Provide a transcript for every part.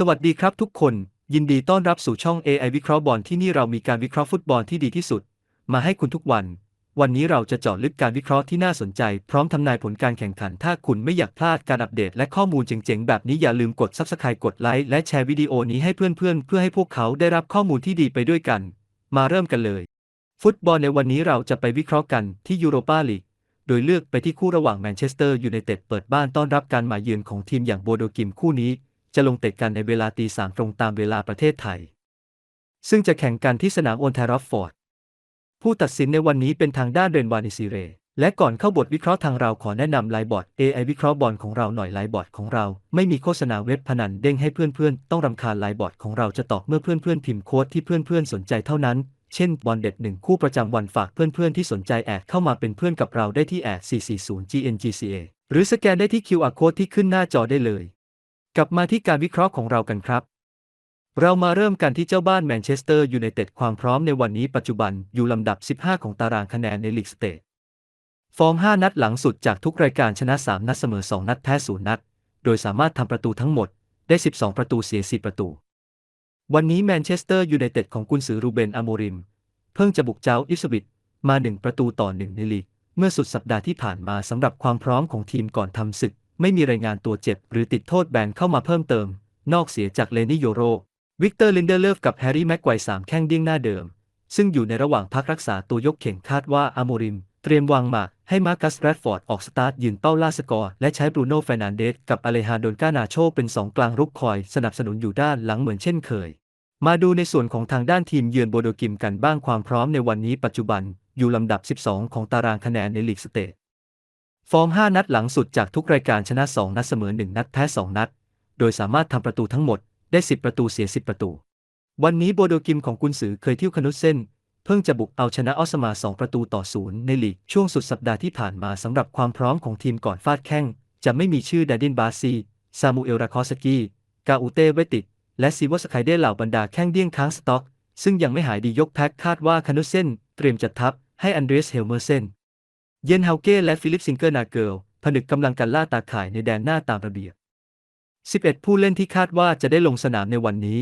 สวัสดีครับทุกคน ยินดีต้อนรับสู่ช่อง AI วิเคราะห์บอลที่นี่เรามีการวิเคราะห์ฟุตบอลที่ดีที่สุด มาให้คุณทุกวัน วันนี้เราจะเจาะลึกการวิเคราะห์ที่น่าสนใจ พร้อมทำนายผลการแข่งขัน ถ้าคุณไม่อยากพลาดการอัปเดตและข้อมูลเจ๋งๆ แบบนี้อย่าลืมกด Subscribe กดไลค์และแชร์วิดีโอนี้ให้เพื่อนๆ เพื่อให้พวกเขาได้รับข้อมูลที่ดีไปด้วยกัน มาเริ่มกันเลย ฟุตบอลในวันนี้เราจะไปวิเคราะห์กันที่ยูโรปาลีกโดยเลือกไปที่คู่ระหว่างแมนเชสเตอร์ยูไนเต็ดเปิดบ้านต้อนรับการมาเยือนของทีมอย่างโบโดกิมคู่นี้ จะลงเตะกันในเวลาตีสามตรงตามเวลาประเทศไทย ซึ่งจะแข่งกันที่สนามโอนทารัฟฟอร์ด ผู้ตัดสินในวันนี้เป็นทางด้านเรนวานิซิเร และก่อนเข้าบทวิเคราะห์ทางเราขอแนะนำไลบอร์ด AI วิเคราะห์บอลของเราหน่อยไลบอร์ดของเรา ไม่มีโฆษณาเว็บพนันเด้งให้เพื่อนๆ ต้องรำคาญไลบอร์ดของเราจะตอบเมื่อเพื่อนๆพิมพ์โค้ดที่เพื่อนๆสนใจเท่านั้นเช่นบอลเด็ดหนึ่งคู่ประจำวันฝากเพื่อนๆที่สนใจแอดเข้ามาเป็นเพื่อนกับเราได้ที่แอด440 GNGCA หรือสแกนได้ที่ QR code ที่ขึ้นหน้าจอได้เลย กลับมาที่การวิเคราะห์ของเรากันครับ เรามาเริ่มกันที่เจ้าบ้านแมนเชสเตอร์ยูไนเต็ดความพร้อมในวันนี้ปัจจุบันอยู่ลำดับ 15 ของตารางคะแนนในลีกสเตทฟอร์ม 5 นัดหลังสุดจากทุกรายการชนะ 3 นัดเสมอ 2 นัดแพ้ 0 นัด โดยสามารถทำประตูทั้งหมดได้ 12 ประตูเสีย 4 ประตู วันนี้แมนเชสเตอร์ยูไนเต็ดของกุนซือรูเบนอโมริม เพิ่งจะบุกเจ้าอิสวิตมา 1 ประตูต่อ 1 ในลีก เมื่อสุดสัปดาห์ที่ผ่านมาสำหรับความพร้อมของทีมก่อนทำศึก ไม่มีรายงานตัวเจ็บ หรือติดโทษแบนเข้ามาเพิ่มเติม นอกเสียจากเลนี่โยโร วิกเตอร์ลินเดอร์เลฟกับแฮร์รี่แม็กไกวสามแข้งเดี้ยงหน้าเดิม ซึ่งอยู่ในระหว่างพักรักษาตัวยกเข่งคาดว่าอาโมริม เตรียมวางหมากให้มาร์คัสแรดฟอร์ดออกสตาร์ทยืนเป้าล่าสกอร์และใช้บรูโน่เฟรนันเดสกับอเลฮานโดนกานาโชเป็นสองกลางรุกคอยสนับสนุนอยู่ด้านหลังเหมือนเช่นเคย มาดูในส่วนของทางด้านทีมเยือนโบโดกิมกันบ้างความพร้อมในวันนี้ปัจจุบันอยู่ลำดับ 12 ของตารางคะแนนในลีกสเตท ฟอร์ม 5 นัดหลังสุดจากทุกรายการชนะ 2 นัดเสมอ 1 นัดแพ้ 2 นัด โดยสามารถทำประตูทั้งหมดได้ 10 ประตูเสีย 10 ประตู วันนี้โบโดกิมของกุนซือเคยเที่ยวคนุสเซนเพิ่งจะบุกเอาชนะออสมา 2 ประตูต่อศูนย์ในลีกช่วงสุดสัปดาห์ที่ผ่านมาสำหรับความพร้อมของทีมก่อนฟาดแข้ง จะไม่มีชื่อดาดินบาซี ซามูเอลราคอสกี้ กาอูเต้เวติดและซีวอสไคเดเหล่าบรรดาแข้งเดี้ยงค้างสต็อก ซึ่งยังไม่หายดียกแพ็คคาดว่าคานุเซนเตรียมจัดทัพให้อันเดรสเฮลเมอร์เซน เยนเฮาเก้และฟิลิปซิงเกอร์นาเกิลผนึกกำลังกันล่าตาข่ายในแดนหน้าตามระเบียบ 11 ผู้เล่นที่คาดว่าจะได้ลงสนามในวันนี้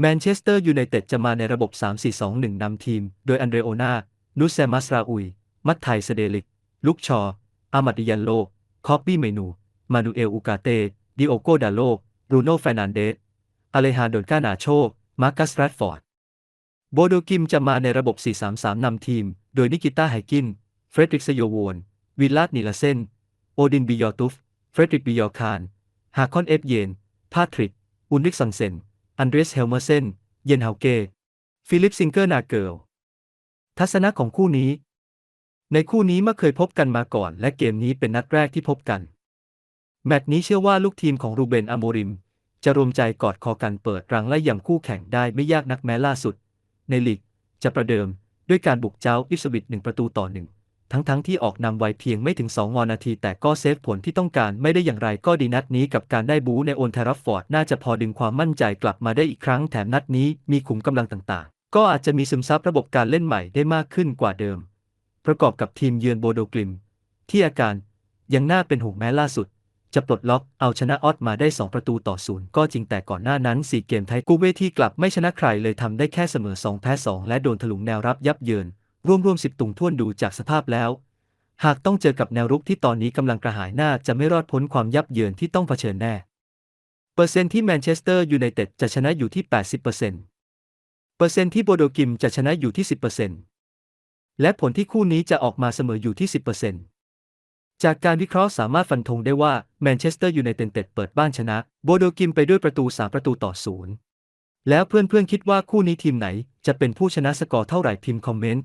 แมนเชสเตอร์ยูไนเต็ดจะมาในระบบ 3-4-2-1 นำทีม โดยอันเดรโอนานุสแซมัสราอุย มัตไทเสเดลิก ลุกชอ อามัดดิยันโล คอปปี้เมนู มานูเอล อูกาเต ดิโอโกดาโลรูโน่แฟนันเดสอเลฮานโดนกานาโชมาร์คัสแรดฟอร์ด โบโดกิมจะมาในระบบ 4-3-3 นำทีม โดยนิกิต้าไฮกิน เฟรดริกสโยโวนวิลลาดนิลาเซน โอดินบิยอตุฟ เฟรดริกบิยอคาน ฮาคอนเอฟเยน พาทริก อุนริกซันเซน อันเดรสเฮลเมอร์เซน เยนเฮาเก ฟิลิปซิงเกอร์นาเกิล ทัศนะของคู่นี้ ในคู่นี้ไม่เคยพบกันมาก่อน และเกมนี้เป็นนัดแรกที่พบกัน แมตช์นี้เชื่อว่าลูกทีมของรูเบนอโมริม จะรวมใจกอดคอกันเปิดรังไล่ย่ำคู่แข่งได้ไม่ยากนักแม้ล่าสุด ในลีกจะประเดิมด้วยการบุกเจ้าอิสวิตหนึ่งประตูต่อหนึ่ง ทั้งๆทที่ออกนำไวเพียงไม่ถึง2งนาที แต่ก็เซฟผลที่ต้องการไม่ได้อย่างไรก็ดีนัดนี้กับการได้บูในโอนเทรัฟฟอร์ด น่าจะพอดึงความมั่นใจกลับมาได้อีกครั้งแถมนัดนี้มีขุมกำลังต่างๆ ก็อาจจะมีซึมซับระบบการเล่นใหม่ได้มากขึ้นกว่าเดิม ประกอบกับทีมเยือนโบโดกลิม ที่อาการยังน่าเป็นห่วงแม้ล่าสุด จะปลดล็อกเอาชนะออสมาได้ 2 ประตูต่อศูนย์ก็จริงแต่ก่อนหน้านั้น 4 เกมไทยกูเวที่กลับไม่ชนะใครเลยทำได้แค่เสมอ2แพ้2และโดนถลุงแนวรับยับเยิน ร่วมๆ10ตุงท่วนดูจากสภาพแล้ว หากต้องเจอกับแนวรุกที่ตอนนี้กำลังกระหายหน้าจะไม่รอดพ้นความยับเยินที่ต้องเผชิญแน่ เปอร์เซ็นต์ที่แมนเชสเตอร์ยูไนเต็ดจะชนะอยู่ที่ 80%เปอร์เซ็นต์เปอร์เซ็นต์ที่โบโดกิมจะชนะอยู่ที่ 10%และผลที่คู่นี้จะออกมาเสมออยู่ที่ 10%จากการวิเคราะห์สามารถฟันธงได้ว่าแมนเชสเตอร์ยูไนเต็ดเปิดบ้านชนะ โบโดกิมไปด้วยประตู 3 ประตูต่อศูนย์แล้วเพื่อนๆคิดว่าคู่นี้ทีมไหน จะเป็นผู้ชนะสกอร์เท่าไหร่พิมพ์คอมเมนต์